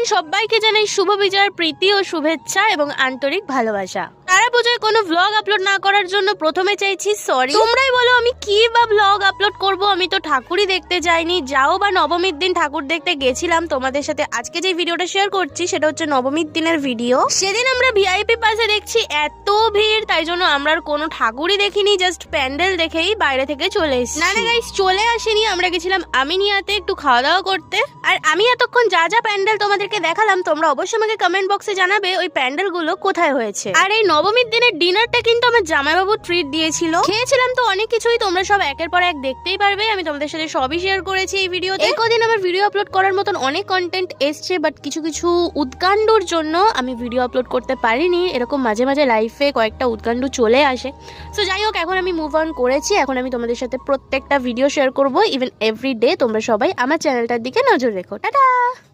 Everyone সবাইকে জানাই শুভ বিজয়ের প্রীতি ও শুভেচ্ছা এবং আন্তরিক ভালোবাসা। তারা পুজোয় কোনো ভ্লগ আপলোড না করার জন্য প্রথমে চাইছি সরি তোমরাই বলো আমি কি বা ভ্লগ আপলোড করব, আমি তো ঠাকুরই দেখতে যাইনি। যাও বা নবমীর দিন ঠাকুর দেখতে গেছিলাম, তোমাদের সাথে আজকে যে ভিডিওটা শেয়ার করছি, সেটা হচ্ছে নবমীর দিনের ভিডিও সেদিন আমরা ভিআইপি পাশে দেখছি এত ভিড়, তাই জন্য আমরা আর কোনো ঠাকুরই দেখিনি জাস্ট প্যান্ডেল দেখেই বাইরে থেকে চলে এসেছি। না না গাইস চলে আসেনি, আমরা গেছিলাম আমিনিয়াতে একটু খাওয়া দাওয়া করতে। আর আমি এতক্ষণ যা যা প্যান্ডেল তোমাদেরকে দেখালাম, তোমরা অবশ্যই আমাকে কমেন্ট বক্সে জানাবে ওই প্যান্ডেলগুলো কোথায় হয়েছে। আর এই নবমীর দিনের ডিনারটা কিন্তু আমার জামাইবাবু ট্রিট দিয়েছিল। খেয়েছিলাম তো অনেক কিছুই, তোমরা সব একের পর এক দেখতেই পারবে। আমি তোমাদের সাথে সবই শেয়ার করেছি এই ভিডিও এই কদিন আমার ভিডিও আপলোড করার মতন অনেক কন্টেন্ট এসছে বাট কিছু কিছু উৎকাণ্ডর জন্য আমি ভিডিও আপলোড করতে পারিনি। এরকম মাঝে মাঝে লাইফে কয়েকটা উৎকাণ্ড চলে আসে। সো যাই হোক, এখন আমি মুভ অন করেছি। এখন আমি তোমাদের সাথে প্রত্যেকটা ভিডিও শেয়ার করব। ইভেন এভরি ডে তোমরা সবাই আমার চ্যানেলটার দিকে নজর রেখো টাটা!